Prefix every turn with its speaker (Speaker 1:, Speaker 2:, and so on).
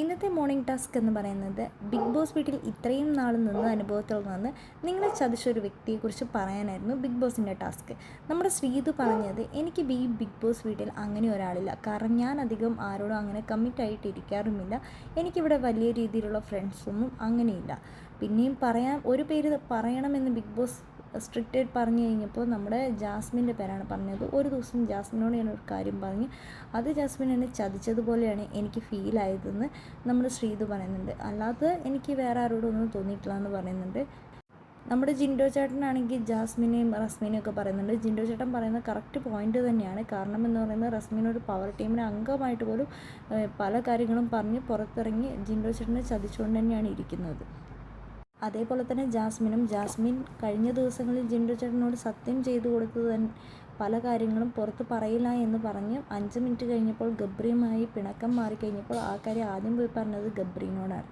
Speaker 1: ഇന്നത്തെ morning task എന്ന് പറയുന്നത് ബിഗ് ബോസ് വീട്ടിൽ ഇത്രയും നാൾ നിന്ന് അനുഭവത്തിൽ നിന്ന് നിങ്ങളെ ചതിച്ച ഒരു വ്യക്തിയെക്കുറിച്ച് പറയാനായിരുന്നു ബിഗ് ബോസിന്റെ ടാസ്ക് നമ്മുടെ ശ്രീതു പറഞ്ഞത് എനിക്ക് ഈ ബിഗ് ബോസ് വീട്ടിൽ അങ്ങനെ ഒരാളില്ല. കാരണം ഞാൻ അധികം ആരോടും അങ്ങനെ കമ്മിറ്റ് ആയിട്ട് ഇരിക്കാറുമില്ല എനിക്കിവിടെ വലിയ രീതിയിലുള്ള ഫ്രണ്ട്സൊന്നും അങ്ങനെയില്ല. പിന്നെയും പറയാൻ ഒരു പേര് പറയണമെന്ന് ബിഗ് ബോസ് സ്ട്രിക്റ്റ് പറഞ്ഞു കഴിഞ്ഞപ്പോൾ നമ്മുടെ ജാസ്മിന്റെ പേരാണ് പറഞ്ഞത്. ഒരു ദിവസം ജാസ്മിനോട് ഞാൻ ഒരു കാര്യം പറഞ്ഞ്. അത് ജാസ്മിൻ എന്നെ ചതിച്ചതുപോലെയാണ് എനിക്ക് ഫീൽ ആയതെന്ന് നമ്മുടെ ശ്രീതു പറയുന്നുണ്ട്. അല്ലാതെ എനിക്ക് വേറെ ആരോടും ഒന്നും തോന്നിയിട്ടില്ല എന്ന് പറയുന്നുണ്ട്. നമ്മുടെ ജിൻഡോ ചേട്ടനാണെങ്കിൽ ജാസ്മിനെയും റസ്മിനെയും ഒക്കെ പറയുന്നുണ്ട്. ജിൻഡോ ചേട്ടൻ പറയുന്ന കറക്റ്റ് പോയിന്റ് തന്നെയാണ്. കാരണം എന്ന് പറയുന്നത് റസ്മിൻ ഒരു പവർ ടീമിന്റെ അംഗമായിട്ട് പോലും പല കാര്യങ്ങളും പറഞ്ഞ് പുറത്തിറങ്ങി ജിൻഡോ ചേട്ടനെ ചതിച്ചുകൊണ്ട് തന്നെയാണ് ഇരിക്കുന്നത്. അതേപോലെ തന്നെ ജാസ്മിനും ജാസ്മിൻ കഴിഞ്ഞ ദിവസങ്ങളിൽ ജിൻഡു ചേട്ടനോട് സത്യം ചെയ്തു കൊടുത്തത് പല കാര്യങ്ങളും പുറത്ത് പറയില്ല എന്ന് പറഞ്ഞ് അഞ്ച് മിനിറ്റ് കഴിഞ്ഞപ്പോൾ ഗബ്രിയുമായി പിണക്കം മാറിക്കഴിഞ്ഞപ്പോൾ ആ കാര്യം ആദ്യം പോയി പറഞ്ഞത് ഗബ്രീനോടാണ്.